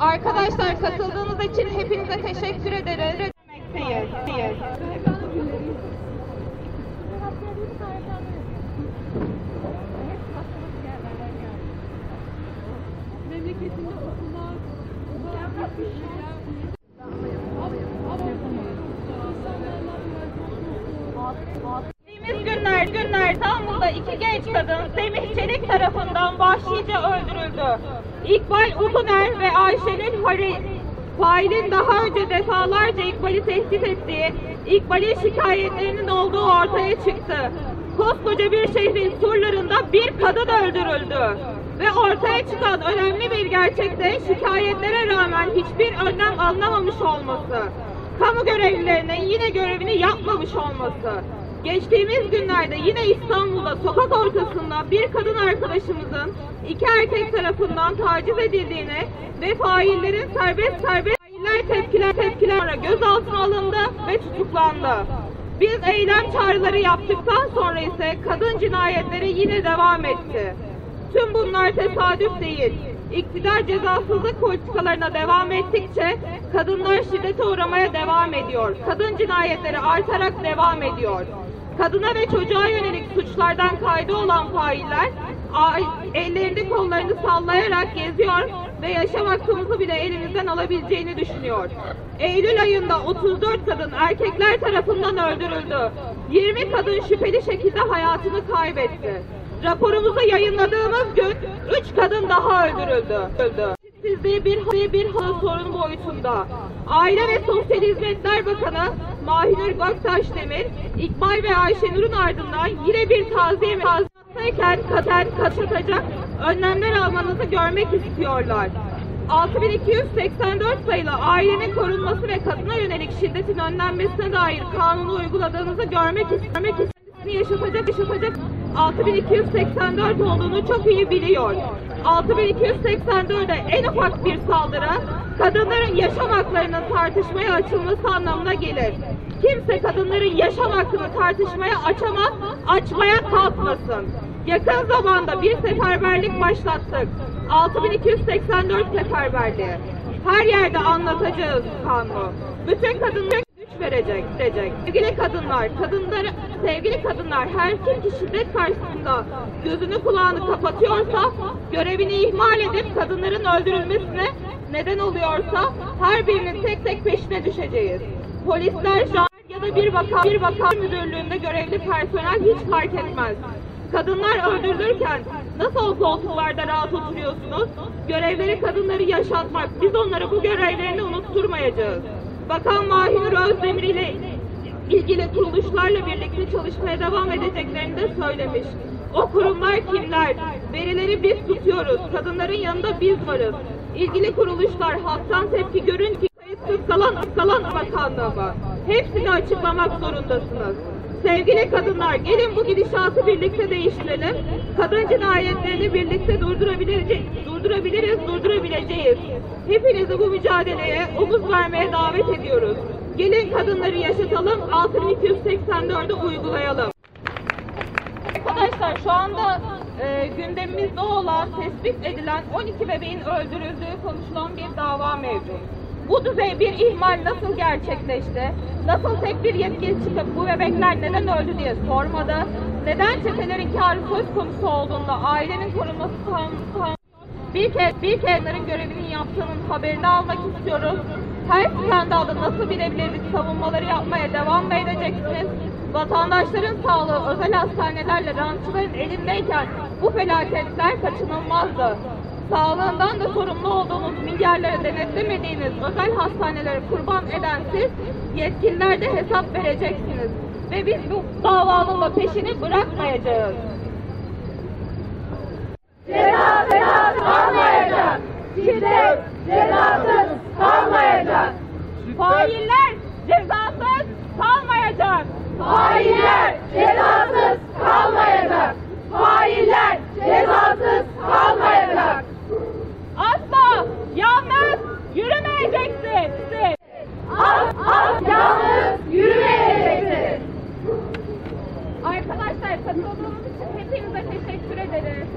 Arkadaşlar katıldığınız için hepinize teşekkür ederiz. Memleketinde okumak, mükemmel bir günler, günler İstanbul'da iki genç kadın Semih Çelik tarafından vahşice öldürüldü. İkbal Utuner ve Ayşenil Hari failin daha önce defalarca İkbal'i tehdit ettiği, İkbal'in şikayetlerinin olduğu ortaya çıktı. Koskoca bir şehrin surlarında bir kadın öldürüldü. Ve ortaya çıkan önemli bir gerçekte şikayetlere rağmen hiçbir önlem alınamamış olması kamu görevlilerinin yine görevini yapmamış olması. Geçtiğimiz günlerde yine İstanbul'da sokak ortasında bir kadın arkadaşımızın iki erkek tarafından taciz edildiğini ve faillerin serbest serbest failler tepkiler tepkiler gözaltına alındı ve tutuklandı. Biz eylem çağrıları yaptıktan sonra ise kadın cinayetleri yine devam etti. Tüm bunlar tesadüf değil. İktidar cezasızlık politikalarına devam ettikçe kadınlar şiddete uğramaya devam ediyor. Kadın cinayetleri artarak devam ediyor. Kadına ve çocuğa yönelik suçlardan kaydı olan failler ellerini kollarını sallayarak geziyor ve yaşam hakkımızı bile elimizden alabileceğini düşünüyor. Eylül ayında 34 kadın erkekler tarafından öldürüldü. 20 kadın şüpheli şekilde hayatını kaybetti. Raporumuzu yayınladığımız gün 3 kadın daha öldürüldü. Öldü. Sizliği bir, bir halı sorun boyutunda. Aile ve Sosyal Hizmetler Bakanı Mahinur Göktaş Demir, İkbal ve Ayşenur'un ardından yine bir taziye taziyetteyken katen kaçatacak önlemler almanızı görmek istiyorlar. 6284 sayılı ailenin korunması ve kadına yönelik şiddetin önlenmesine dair kanunu uyguladığınızı görmek istemek yaşatacak yaşatacak 6284 olduğunu çok iyi biliyor. 6284'e en ufak bir saldırı kadınların yaşam haklarının tartışmaya açılması anlamına gelir. Kimse kadınların yaşam hakkını tartışmaya açamaz, açmaya kalkmasın. Yakın zamanda bir seferberlik başlattık. 6284 seferberliği. Her yerde anlatacağız kanunu. Bütün kadınlara güç verecek, verecek. Sevgili kadınlar, kadınları, sevgili kadınlar her kim ki şiddet karşısında gözünü kulağını kapatıyorsa, görevini ihmal edip kadınların öldürülmesine neden oluyorsa her birinin tek tek peşine düşeceğiz. Polisler, jandarma ya da bir vaka, bir vaka müdürlüğünde görevli personel hiç fark etmez. Kadınlar öldürülürken nasıl koltuklarda rahat oturuyorsunuz? Görevleri kadınları yaşatmak. Biz onlara bu görevlerini unutturmayacağız. Bakan Mahir Özdemir ile ilgili kuruluşlarla birlikte çalışmaya devam edeceklerini de söylemiş. O kurumlar kimler? Verileri biz tutuyoruz. Kadınların yanında biz varız. İlgili kuruluşlar halktan tepki görünce kayıtsız kalan kalan bakanlığı var. Hepsini açıklamak zorundasınız. Sevgili kadınlar gelin bu gidişatı birlikte değiştirelim. Kadın cinayetlerini birlikte durdurabiliriz, durdurabiliriz, durdurabileceğiz. Hepinizi bu mücadeleye omuz vermeye davet ediyoruz. Gelin kadınları yaşatalım, 6284'ü uygulayalım. Arkadaşlar şu anda e, gündemimizde olan, tespit edilen 12 bebeğin öldürüldüğü konuşulan bir dava mevcut. Bu düzey bir ihmal nasıl gerçekleşti? Nasıl tek bir yetkili çıkıp bu bebekler neden öldü diye sormadı? Neden çetelerin karı söz konusu olduğunda ailenin korunması kanunu bir kez bir kendilerinin görevinin yaptığının haberini almak istiyoruz. Her skandalda nasıl bilebilirlik savunmaları yapmaya devam mı edeceksiniz? Vatandaşların sağlığı özel hastanelerle rantçıların elindeyken bu felaketler kaçınılmazdı. Sağlığından da sorumlu olduğunuz milyarları denetlemediğiniz özel hastanelere kurban eden siz yetkililerde hesap vereceksiniz. Ve biz bu davanın da peşini bırakmayacağız. Ceza ceza kalmayacak. Şiddet cezasız kalmayacak. Failler cezasız kalmayacak. Hainler katıldığınız için hepinize teşekkür ederiz.